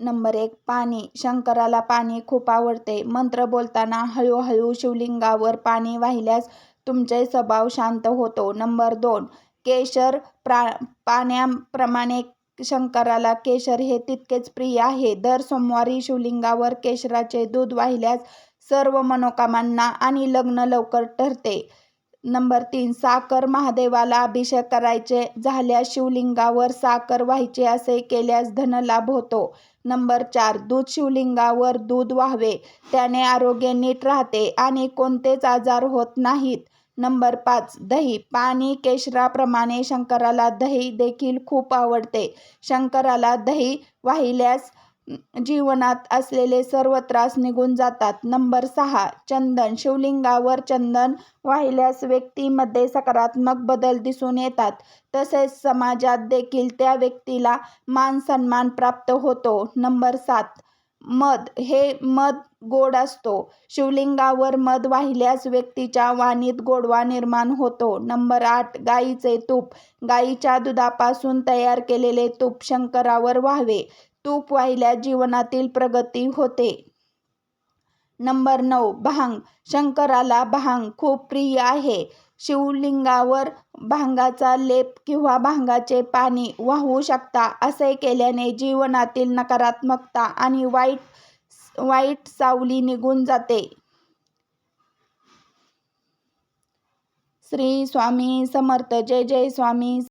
Number एक पाणी. शंकराला पाणी खूप आवडते. मंत्र बोलताना हळूहळू शिवलिंगावर पाणी वाहिल्यास तुमचे स्वभाव शांत होतो. नंबर दोन केशर प्रा पाण्याप्रमाणे शंकराला केशर हे तितकेच प्रिय आहे. दर सोमवारी शिवलिंगावर केशराचे दूध वाहिल्यास सर्व मनोकामांना आणि लग्न लवकर ठरते. नंबर तीन साखर महादेवाला अभिषेक करायचे झाल्यास शिवलिंगावर साखर व्हायचे असे केल्यास धनलाभ होतो. नंबर चार दूध शिवलिंगावर दूध व्हावे त्याने आरोग्य नीट राहते आणि कोणतेच आजार होत नाहीत. नंबर पाच दही पाणी केशराप्रमाणे शंकराला दही देखील खूप आवडते. शंकराला दही वाहिल्यास जीवनात असलेले सर्व त्रास निघून जातात. नंबर सहा चंदन. शिवलिंगावर चंदन वाहिल्यास व्यक्तीमध्ये सकारात्मक बदल दिसून येतात. तसेच समाजात देखील त्या व्यक्तीला मान सन्मान प्राप्त होतो. नंबर सात मध. हे मध गोड असतो. शिवलिंगावर मध वाहिल्यास व्यक्तीच्या वाणीत गोडवा निर्माण होतो. नंबर आठ गाईचे तूप. गाईच्या दुधापासून तयार केलेले तूप शंकरावर व्हावे. तूप वाहिल्या जीवनातील प्रगती होते. नंबर नऊ भांग. शंकराला भांग खूप प्रिय आहे. शिवलिंगावर भांगाचा लेप किंवा भांगाचे पाणी वाहू शकता असे केल्याने जीवनातील नकारात्मकता आणि वाईट वाईट सावली निघून जाते. श्री स्वामी समर्थ. जय जय स्वामी